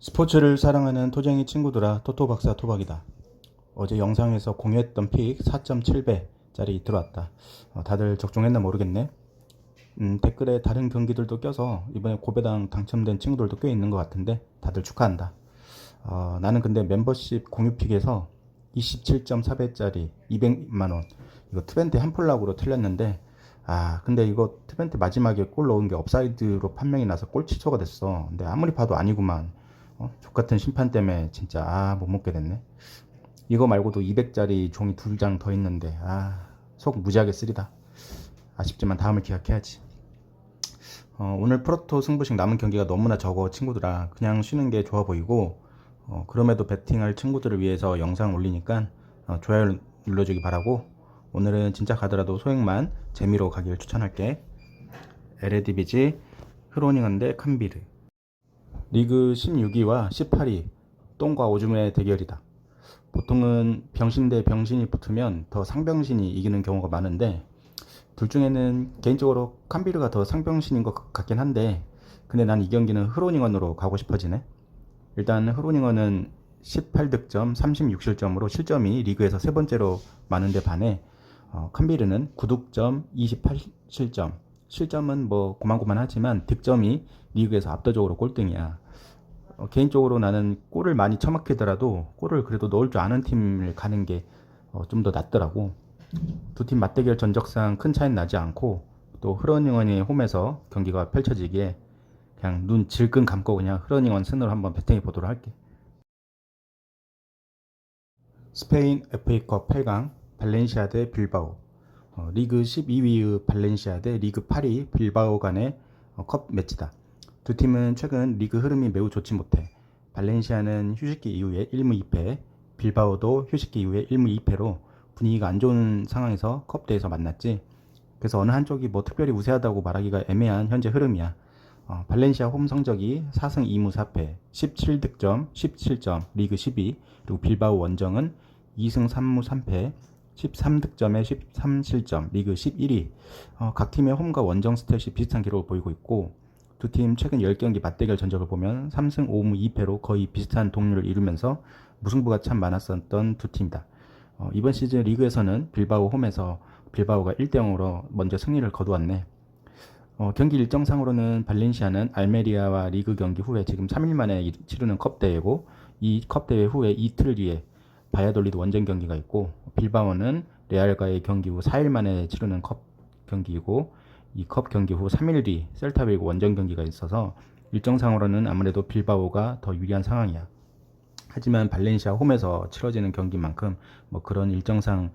스포츠를 사랑하는 토쟁이 친구들아 토토 박사 토박이다. 어제 영상에서 공유했던 픽 4.7배짜리 들어왔다. 어, 다들 적중했나 모르겠네. 음, 댓글에 다른 경기들도 껴서 이번에 고배당 당첨된 친구들도 꽤 있는 것 같은데 다들 축하한다. 어, 나는 근데 멤버십 공유픽에서 27.4배짜리 200만원 이거 트벤트 한풀락으로 틀렸는데 아 근데 이거 트벤트 마지막에 골 넣은 게 업사이드로 판명이 나서 골 취소가 됐어. 근데 아무리 봐도 아니구만. 어? 족같은 심판 때문에 진짜 아 못 먹게 됐네. 이거 말고도 200짜리 종이 두 장 더 있는데 아 속 무지하게 쓰리다. 아쉽지만 다음을 기약해야지. 어, 오늘 프로토 승부식 남은 경기가 너무나 적어 친구들아 그냥 쉬는 게 좋아 보이고 어, 그럼에도 베팅할 친구들을 위해서 영상 올리니까 어, 좋아요 눌러주기 바라고 오늘은 진짜 가더라도 소액만 재미로 가길 추천할게 LADBG 흐로닝한 대 칸비르 리그 16위와 18위 똥과 오줌의 대결이다. 보통은 병신 대 병신이 붙으면 더 상병신이 이기는 경우가 많은데 둘 중에는 개인적으로 칸비르가 더 상병신인 것 같긴 한데 근데 난 이 경기는 흐로닝원으로 가고 싶어지네. 일단 흐로닝원은 18득점 36실점으로 실점이 리그에서 세 번째로 많은데 반해 어, 칸비르는 9득점 28실점 실점은 뭐 고만고만하지만 득점이 리그에서 압도적으로 꼴등이야. 어, 개인적으로 나는 골을 많이 처먹히더라도 골을 그래도 넣을 줄 아는 팀을 가는 게 좀더 낫더라고. 두 팀 맞대결 전적상 큰 차이는 나지 않고 또 흐러닝원이 홈에서 경기가 펼쳐지기에 그냥 눈 질끈 감고 그냥 흐러닝원 승으로 한번 배팅해 보도록 할게. 스페인 FA컵 8강 발렌시아 대 빌바오 어, 리그 12위의 발렌시아 대 리그 8위 빌바오 간의 어, 컵 매치다. 두 팀은 최근 리그 흐름이 매우 좋지 못해 발렌시아는 휴식기 이후에 1무 2패, 빌바오도 휴식기 이후에 1무 2패로 분위기가 안 좋은 상황에서 컵대에서 만났지. 그래서 어느 한쪽이 뭐 특별히 우세하다고 말하기가 애매한 현재 흐름이야. 어, 발렌시아 홈 성적이 4승 2무 4패, 17득점, 17점, 리그 12. 그리고 빌바오 원정은 2승 3무 3패, 13득점에 13실점, 리그 11위. 어, 각 팀의 홈과 원정 스탯이 비슷한 기록을 보이고 있고 두 팀 최근 10경기 맞대결 전적을 보면 3승 5무 2패로 거의 비슷한 동률을 이루면서 무승부가 참 많았었던 두 팀이다. 어, 이번 시즌 리그에서는 빌바오 홈에서 빌바오가 1대 0으로 먼저 승리를 거두었네. 어, 경기 일정상으로는 발렌시아는 알메리아와 리그 경기 후에 지금 3일 만에 이- 치르는 컵 대회고 이 컵 대회 후에 이틀 뒤에 바야돌리드 원정 경기가 있고 빌바오는 레알과의 경기 후 4일 만에 치르는 컵 경기이고 이 컵 경기 후 3일 뒤 셀타비고 원정 경기가 있어서 일정상으로는 아무래도 빌바오가 더 유리한 상황이야. 하지만 발렌시아 홈에서 치러지는 경기만큼 뭐 그런 일정상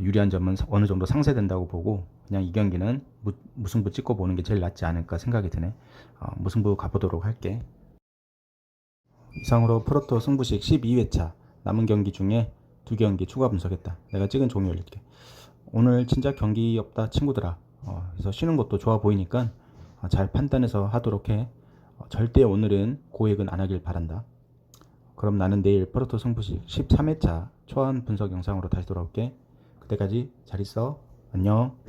유리한 점은 어느 정도 상쇄된다고 보고 그냥 이 경기는 무, 무승부 찍고 보는 게 제일 낫지 않을까 생각이 드네. 어, 무승부 가보도록 할게. 이상으로 프로토 승부식 12회차 남은 경기 중에 두 경기 추가 분석했다. 내가 찍은 종이 올릴게. 오늘 진짜 경기 없다 친구들아. 어, 그래서 쉬는 것도 좋아 보이니까 어, 잘 판단해서 하도록 해. 어, 절대 오늘은 고액은 안 하길 바란다. 그럼 나는 내일 프로토 승부식 13회차 초안 분석 영상으로 다시 돌아올게. 그때까지 잘 있어. 안녕.